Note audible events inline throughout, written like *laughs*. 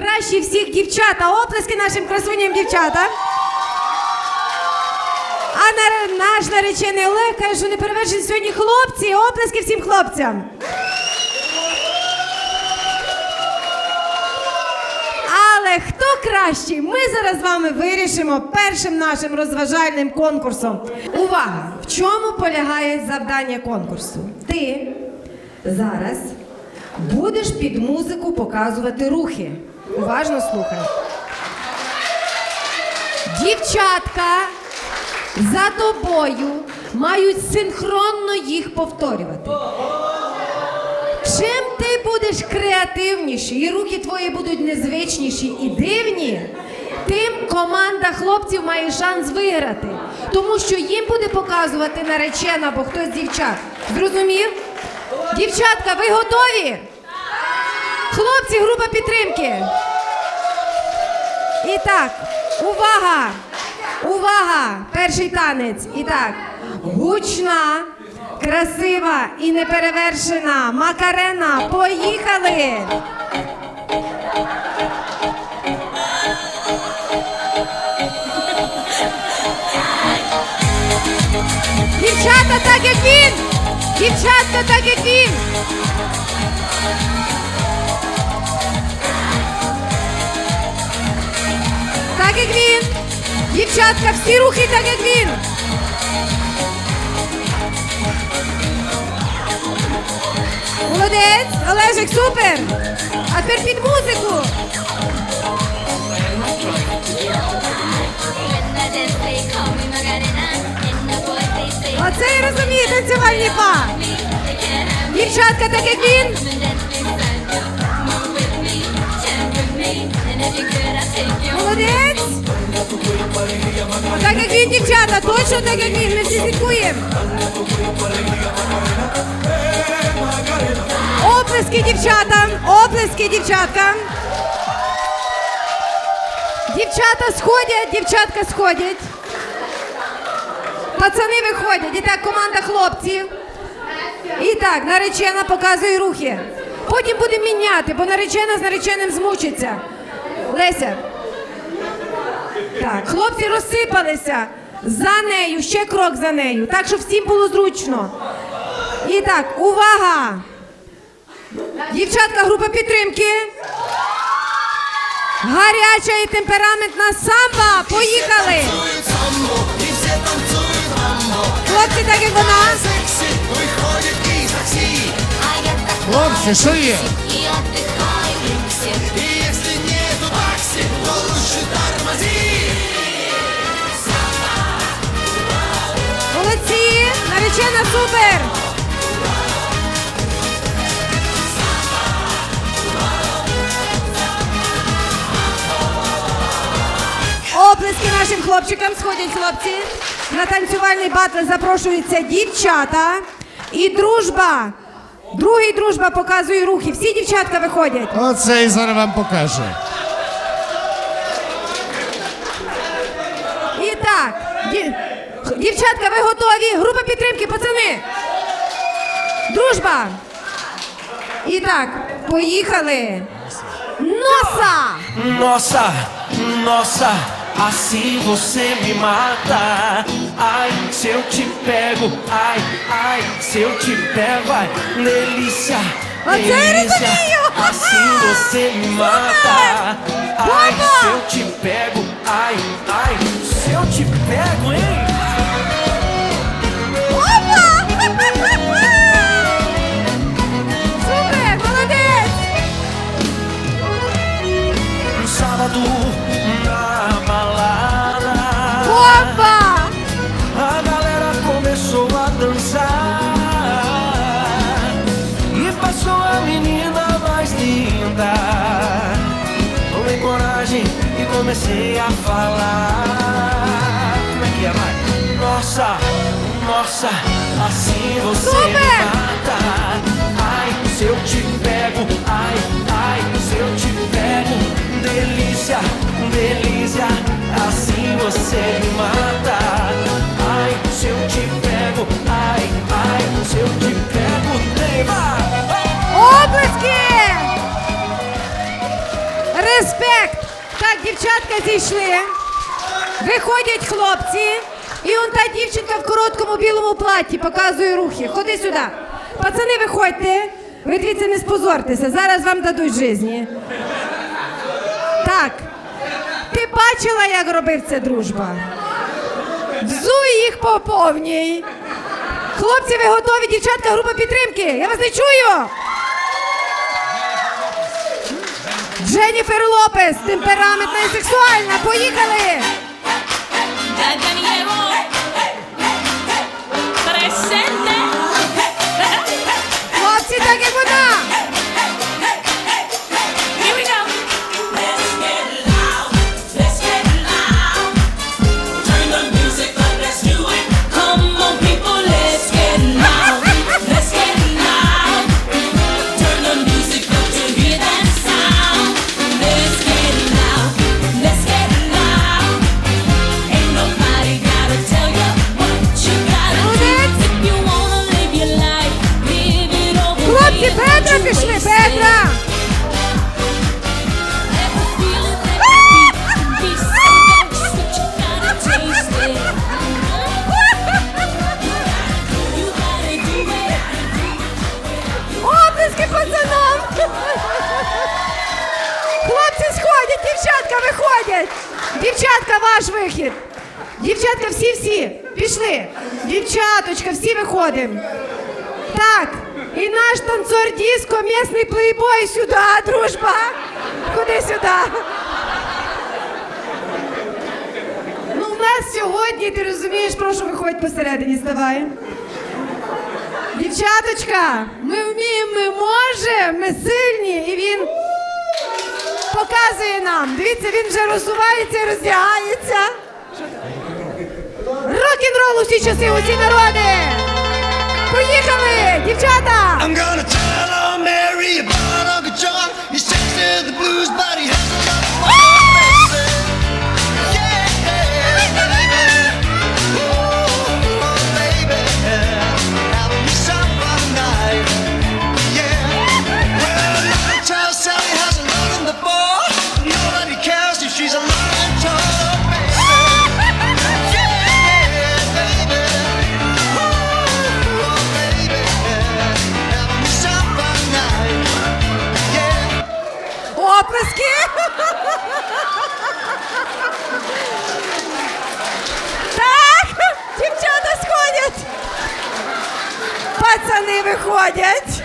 кращі всіх дівчата. Оплески нашим красуням дівчатам. А на, наш наречений Олег каже, що не перевершені сьогодні хлопці. Оплески всім хлопцям. Але хто кращий? Ми зараз з вами вирішимо першим нашим розважальним конкурсом. Увага! В чому полягає завдання конкурсу? Ти зараз будеш під музику показувати рухи. Уважно слухай. Дівчатка за тобою мають синхронно їх повторювати. Чим ти будеш креативніший і руки твої будуть незвичніші і дивні, тим команда хлопців має шанс виграти. Тому що їм буде показувати наречена або хтось дівчат. Зрозумів? Дівчатка, ви готові? Хлопці, група підтримки. І так, увага! Увага! Перший танець. І так, гучна, красива і неперевершена Макарена. Поїхали! Дівчата, так як він! Дівчатка, так як він! Так як він! Дівчатка, всі рухи так як він! Молодець! Олежик, супер! А тепер під музику! Оце і розуміє танцювальні па! Дівчатка, так як він! Молодець! Так як він, дівчата, точно так як він, ми всі слідкуємо. Оплески дівчатам, оплески дівчаткам. Дівчата сходять, дівчатка сходять. Пацани виходять. І так, команда хлопців. І так, наречена показує рухи. Потім будемо міняти, бо наречена з нареченим змучиться. Леся. Так, хлопці розсипалися за нею, ще крок за нею, так щоб всім було зручно. І так, увага! Дівчатка, група підтримки. Гаряча і темпераментна самба. Поїхали! Хлопці, так як вона. Хлопці, що є? Наречена супер! Оплески нашим хлопчикам сходять хлопці. На танцювальний батл запрошуються дівчата і дружба. Другий дружба показує рухи. Всі дівчатка виходять. Оце і зараз вам покаже. дівчатка, ви готові? Група підтримки, пацани. Дружба. І так, поїхали. Носа! Nossa, nossa, assim você me mata. Ai, se eu te pego, ai, ai, se eu te pego, ai, delícia, Mas é delícia. Iraninho! Assim você me mata. *laughs* Ai, Vamos! se eu te pego, ai, ai, se eu te pego, hein? Comecei a falar Como é que é, vai? Nossa, nossa, assim você Super! me mata Ai, se eu te pego, ai, ai, se eu te pego Delícia, delícia, assim você me mata дівчатка зійшли. Виходять хлопці. І он та дівчинка в короткому білому платі показує рухи. Ходи сюди. Пацани, виходьте. Ви дивіться, не спозортеся. Зараз вам дадуть житті. Так. Ти бачила, як робив це дружба? Взуй їх по повній. Хлопці, ви готові? Дівчатка, група підтримки. Я вас не чую. Дженніфер Лопес, темпераментна і сексуальна. Поїхали! Хлопці, так і вона. Дівчаточка, всі виходимо. Так, і наш танцор диско, місний плейбой сюди, дружба. Куди сюди? Ну, в нас сьогодні, ти розумієш, прошу виходь посередині, ставай. Дівчаточка, ми вміємо, ми можемо, ми сильні, і він показує нам. Дивіться, він вже розсувається і роздягається. Рок-н-рол усі часи, усі народи! Поїхали, дівчата! I'm gonna tell Mary about Uncle John. Пацани виходять.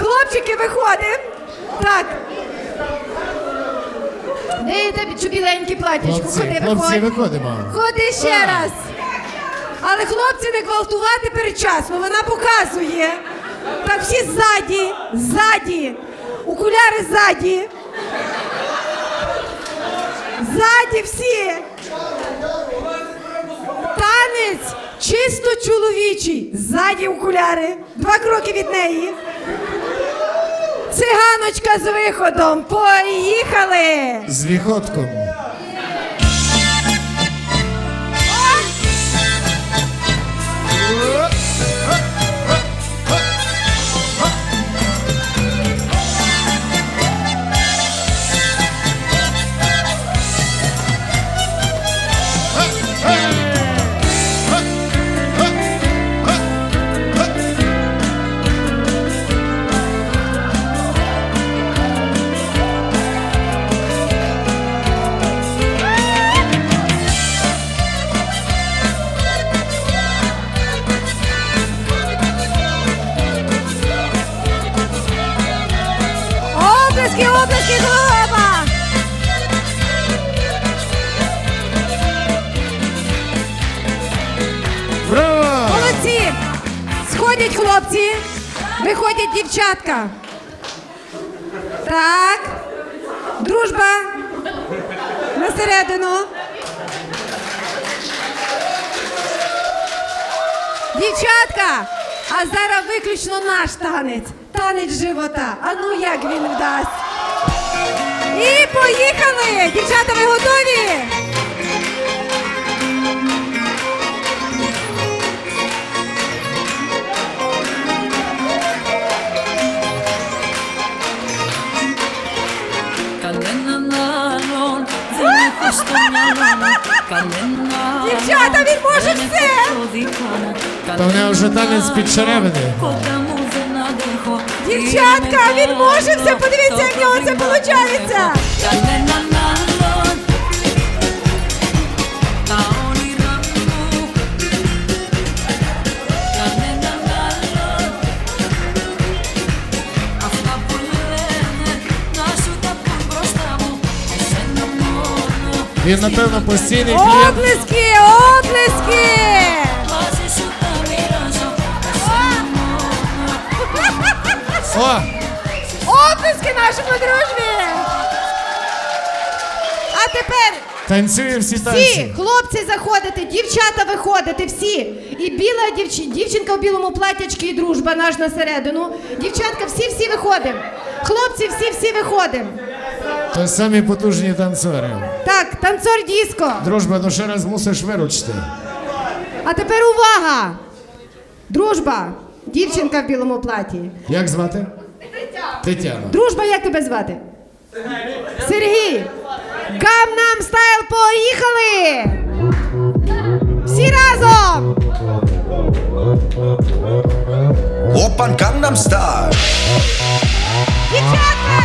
Хлопчики виходимо. Так. Де тебе чубіленьке платічко? Хлопці, Ходи, хлопці, виходь. виходимо. Ходи ще раз. Але хлопці не гвалтувати передчасно, вона показує. Так всі ззаді, ззаді. Окуляри ззаді. Ззаді всі. Танець чисто чоловічий. Ззаді окуляри. Два кроки від неї. Циганочка з виходом. Поїхали! З віходком. Дівчатка. Так. Дружба. На середину. Дівчатка! А зараз виключно наш танець. Танець живота. А ну як він вдасть? І поїхали! Дівчата, ви готові? Дівчата, він може все! Та в нього вже танець під черевини. Дівчатка, він може все, Він, напевно, постійний клієнт. Облески, облески! О! Облески нашому дружбі! А тепер Танцює всі всі танці. хлопці заходите, дівчата виходите, всі. І біла дівч... дівчинка в білому платячці і дружба наш на середину. Дівчатка, всі-всі виходимо. Хлопці, всі-всі виходимо. То самі потужні танцори. Так, танцор діско. Дружба, ну ще раз мусиш виручити. А тепер увага! Дружба, дівчинка в білому платі. Як звати? Тетяна. Дружба, як тебе звати? Сергій. Кам нам стайл, поїхали! Всі разом! Опан Камнам стайл! Дівчатка,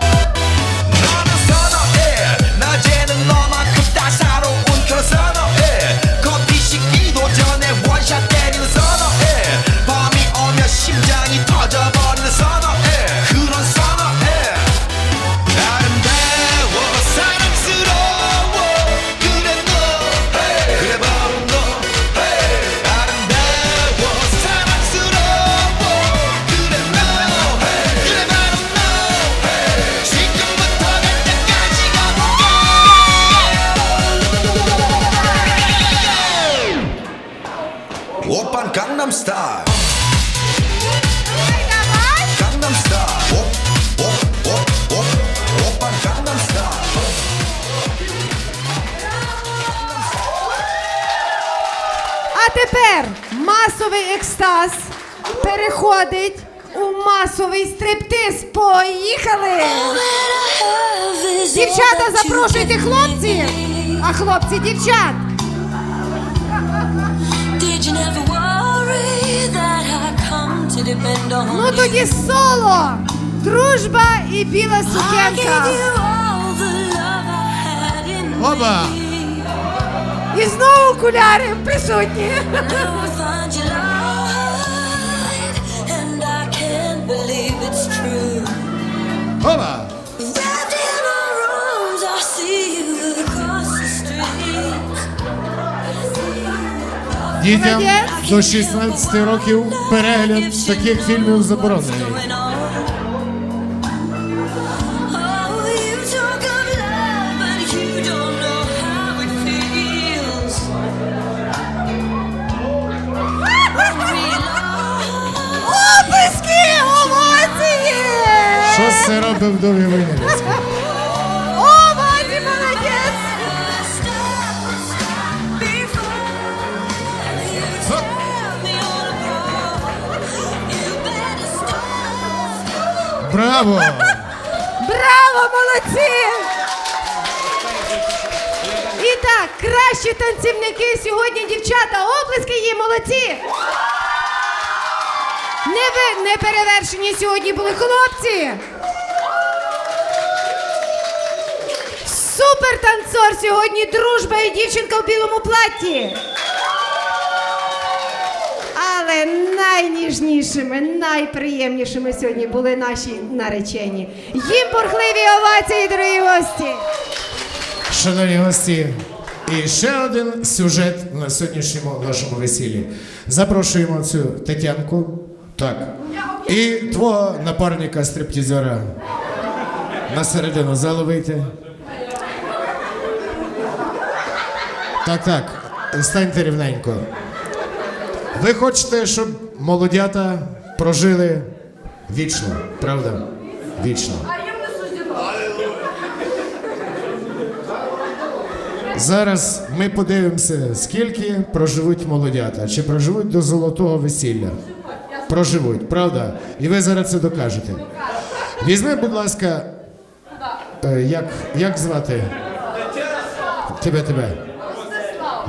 А тепер масовий екстаз переходить у масовий стриптиз. Поїхали! Дівчата, запрошуйте хлопців, а хлопці дівчат. Ну тоді соло, дружба і біла I сукенка. Оба! І знову окуляри присутні. Street. Дітям до 16 років перегляд таких фільмів заборонений. Це робив довгі Винницький? Овації, молодець! Браво! Браво, молодці! І так, кращі танцівники сьогодні, дівчата, оплески їм, молодці! Не ви не перевершені сьогодні були хлопці. Супер танцор сьогодні дружба і дівчинка в білому платі. Але найніжнішими, найприємнішими сьогодні були наші наречені. Їм бурхливі овації, дорогі гості. Шановні гості, і ще один сюжет на сьогоднішньому нашому весіллі. Запрошуємо цю Тетянку. Так. І твого напарника стриптізера на середину залу Так, так, станьте рівненько. Ви хочете, щоб молодята прожили вічно, правда? Вічно. Зараз ми подивимося, скільки проживуть молодята, чи проживуть до золотого весілля. Проживуть, правда? І ви зараз це докажете. Візьми, будь ласка, е, як як звати? Тебе тебе.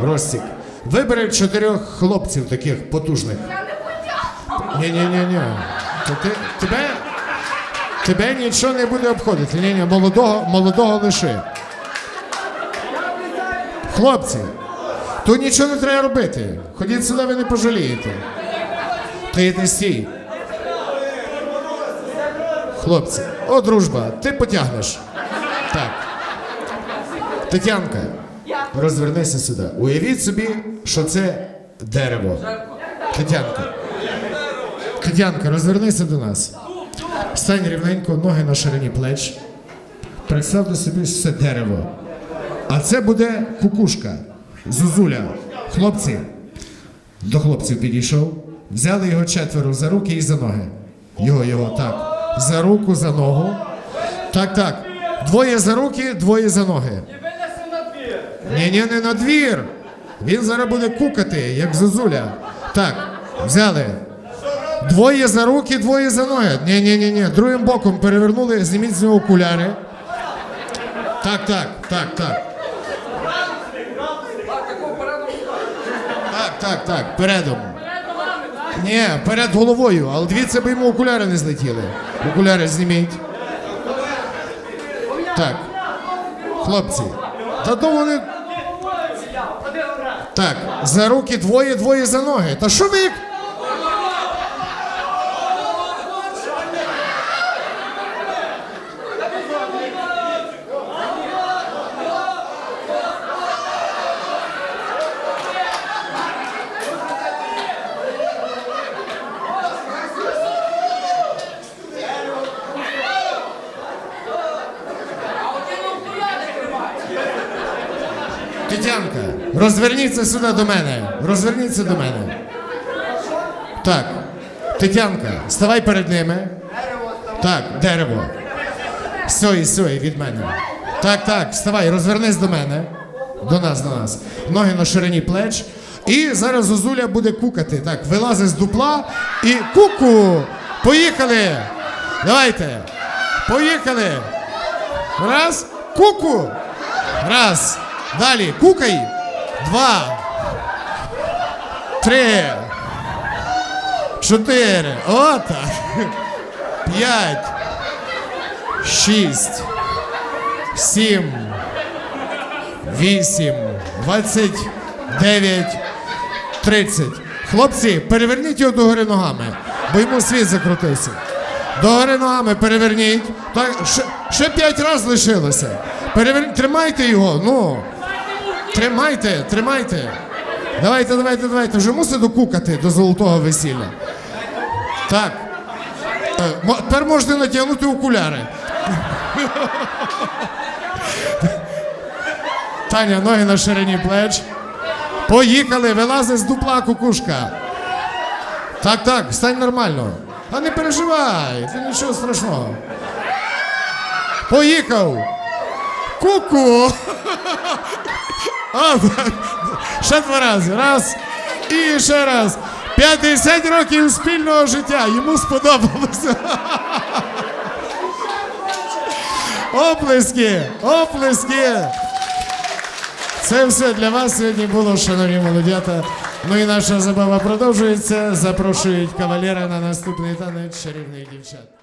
Ростік. Вибери чотирьох хлопців таких потужних. Ні, ні, ні, ні. Ти, тебе, тебе нічого не буде обходити. Ні, ні, молодого, молодого лиши. Хлопці, тут нічого не треба робити. Ходіть сюди, ви не пожалієте. Ти йди стій. Хлопці, о, дружба, ти потягнеш. Так. Тетянка, розвернися сюди. Уявіть собі, що це дерево. Тетянка. Тетянка, розвернися до нас. Стань рівненько, ноги на ширині плеч. Представте собі, що це дерево. А це буде кукушка. Зузуля. Хлопці. До хлопців підійшов. Взяли його четверо за руки і за ноги. Його, його, так. За руку, за ногу. Так, так. Двоє за руки, двоє за ноги. Ні, ні, не на двір. Він зараз буде кукати, як зозуля. Так, взяли. Двоє за руки, двоє за ноги. Ні, ні, ні, ні. Другим боком перевернули, зніміть з нього окуляри. Так, так, так, так. Так, так, так, передом. Ні, перед головою, але дивіться, бо йому окуляри не злетіли. Окуляри зніміть. Так. Хлопці. Та то вони. Так, за руки двоє, двоє за ноги. Та що ви як. Тетянка, розверніться сюди до мене. Розверніться до мене. Так. Тетянка, ставай перед ними. Так, дерево. Сьої, сьої від мене. Так, так, вставай, розвернись до мене. До нас, до нас. Ноги на ширині плеч. І зараз Зозуля буде кукати. Так, вилазить з дупла і куку. Поїхали. Давайте. Поїхали. Раз. Куку. Раз. Далі. Кукай. Два. Три. Чотири. Отак. П'ять. Шість. Сім. Вісім. Двадцять дев'ять. Тридцять. Хлопці, переверніть його догори ногами, бо йому світ закрутився. Догори ногами переверніть. Так, ще, ще п'ять разів лишилося. Перевер... Тримайте його, ну. Тримайте, тримайте. Давайте, давайте, давайте. Вже мусите докукати до золотого весілля. Так. Е, Тепер можете натягнути окуляри. Таня, ноги на ширині плеч. Поїхали, вилазить з дупла кукушка. Так, так, стань нормально. А не переживай, це нічого страшного. Поїхав. Ку-ку. Ще два рази. Раз і ще раз. 50 років спільного життя. Йому сподобалося. Оплески! Оплески! Це все для вас сьогодні було, шановні молодята. Ну і наша забава продовжується. Запрошують кавалера на наступний танець чарівних дівчат.